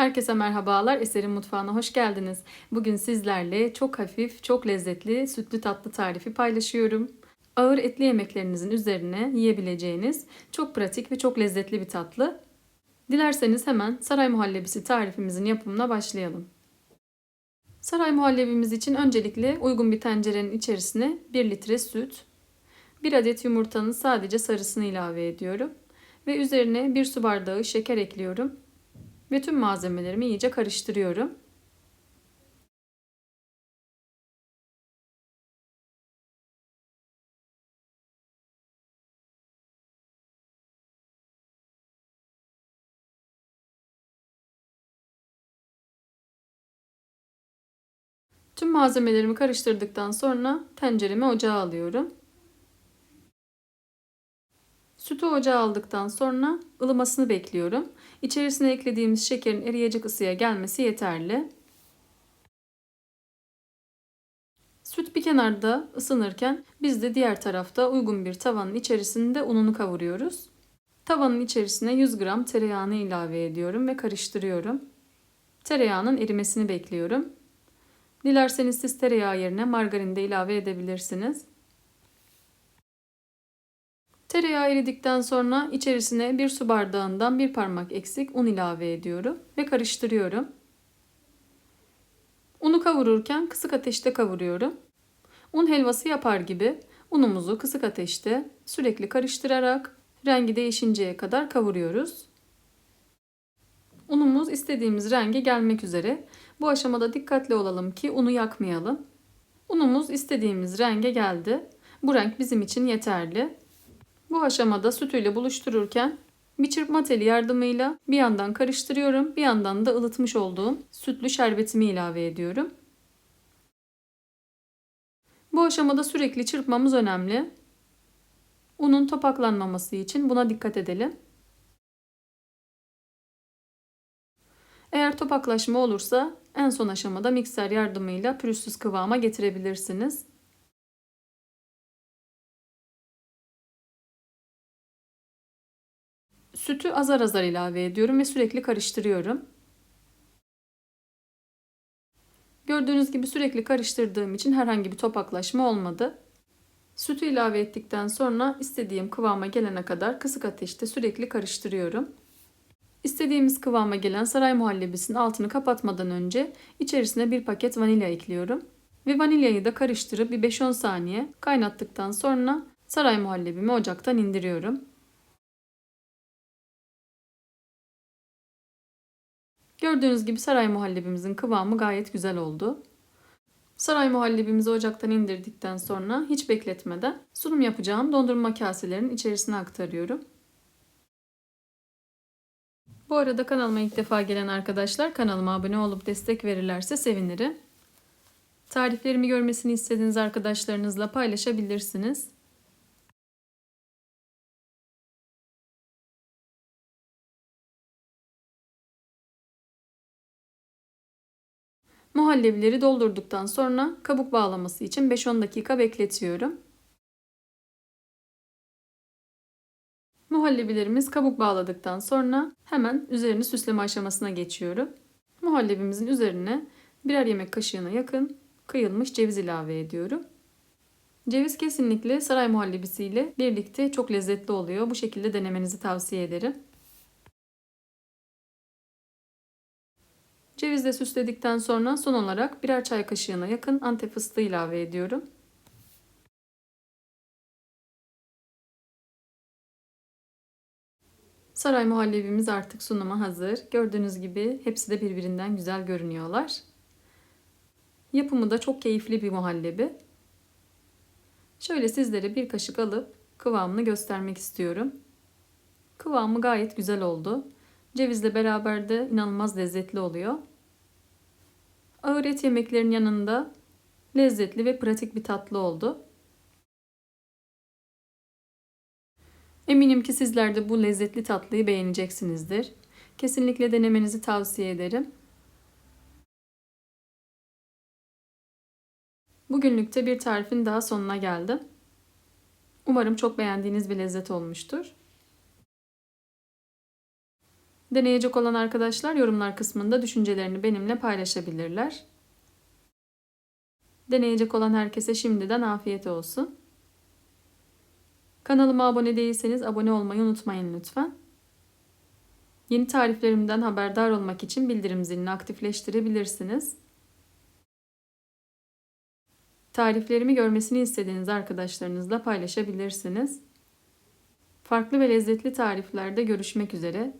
Herkese merhabalar. Eser'in mutfağına hoş geldiniz. Bugün sizlerle çok hafif, çok lezzetli sütlü tatlı tarifi paylaşıyorum. Ağır etli yemeklerinizin üzerine yiyebileceğiniz çok pratik ve çok lezzetli bir tatlı. Dilerseniz hemen saray muhallebisi tarifimizin yapımına başlayalım. Saray muhallebimiz için öncelikle uygun bir tencerenin içerisine 1 litre süt, 1 adet yumurtanın sadece sarısını ilave ediyorum ve üzerine 1 su bardağı şeker ekliyorum ve tüm malzemelerimi iyice karıştırıyorum. Tüm malzemelerimi karıştırdıktan sonra tenceremi ocağa alıyorum. Sütü ocağa aldıktan sonra ılımasını bekliyorum. İçerisine eklediğimiz şekerin eriyecek ısıya gelmesi yeterli. Süt bir kenarda ısınırken biz de diğer tarafta uygun bir tavanın içerisinde ununu kavuruyoruz. Tavanın içerisine 100 gram tereyağını ilave ediyorum ve karıştırıyorum. Tereyağının erimesini bekliyorum. Dilerseniz siz tereyağı yerine margarin de ilave edebilirsiniz. Tereyağı eridikten sonra içerisine bir su bardağından bir parmak eksik un ilave ediyorum ve karıştırıyorum. Unu kavururken kısık ateşte kavuruyorum. Un helvası yapar gibi unumuzu kısık ateşte sürekli karıştırarak rengi değişinceye kadar kavuruyoruz. Unumuz istediğimiz renge gelmek üzere. Bu aşamada dikkatli olalım ki unu yakmayalım. Unumuz istediğimiz renge geldi. Bu renk bizim için yeterli. Bu aşamada sütüyle buluştururken bir çırpma teli yardımıyla bir yandan karıştırıyorum, bir yandan da ılıtmış olduğum sütlü şerbetimi ilave ediyorum. Bu aşamada sürekli çırpmamız önemli. Unun topaklanmaması için buna dikkat edelim. Eğer topaklaşma olursa en son aşamada mikser yardımıyla pürüzsüz kıvama getirebilirsiniz. Sütü azar azar ilave ediyorum ve sürekli karıştırıyorum. Gördüğünüz gibi sürekli karıştırdığım için herhangi bir topaklaşma olmadı. Sütü ilave ettikten sonra istediğim kıvama gelene kadar kısık ateşte sürekli karıştırıyorum. İstediğimiz kıvama gelen saray muhallebisinin altını kapatmadan önce içerisine bir paket vanilya ekliyorum. Ve vanilyayı da karıştırıp bir 5-10 saniye kaynattıktan sonra saray muhallebimi ocaktan indiriyorum. Gördüğünüz gibi saray muhallebimizin kıvamı gayet güzel oldu. Saray muhallebimizi ocaktan indirdikten sonra hiç bekletmeden sunum yapacağım dondurma kaselerin içerisine aktarıyorum. Bu arada kanalıma ilk defa gelen arkadaşlar kanalıma abone olup destek verirlerse sevinirim. Tariflerimi görmesini istediğiniz arkadaşlarınızla paylaşabilirsiniz. Muhallebileri doldurduktan sonra kabuk bağlaması için 5-10 dakika bekletiyorum. Muhallebilerimiz kabuk bağladıktan sonra hemen üzerini süsleme aşamasına geçiyorum. Muhallebimizin üzerine birer yemek kaşığına yakın kıyılmış ceviz ilave ediyorum. Ceviz kesinlikle saray muhallebisiyle birlikte çok lezzetli oluyor. Bu şekilde denemenizi tavsiye ederim. Cevizle süsledikten sonra son olarak birer çay kaşığına yakın antep fıstığı ilave ediyorum. Saray muhallebimiz artık sunuma hazır. Gördüğünüz gibi hepsi de birbirinden güzel görünüyorlar. Yapımı da çok keyifli bir muhallebi. Şöyle sizlere bir kaşık alıp kıvamını göstermek istiyorum. Kıvamı gayet güzel oldu. Cevizle beraber de inanılmaz lezzetli oluyor. Ağır et yemeklerin yanında lezzetli ve pratik bir tatlı oldu. Eminim ki sizler de bu lezzetli tatlıyı beğeneceksinizdir. Kesinlikle denemenizi tavsiye ederim. Bugünlükte bir tarifin daha sonuna geldim. Umarım çok beğendiğiniz bir lezzet olmuştur. Deneyecek olan arkadaşlar yorumlar kısmında düşüncelerini benimle paylaşabilirler. Deneyecek olan herkese şimdiden afiyet olsun. Kanalıma abone değilseniz abone olmayı unutmayın lütfen. Yeni tariflerimden haberdar olmak için bildirim zilini aktifleştirebilirsiniz. Tariflerimi görmesini istediğiniz arkadaşlarınızla paylaşabilirsiniz. Farklı ve lezzetli tariflerde görüşmek üzere.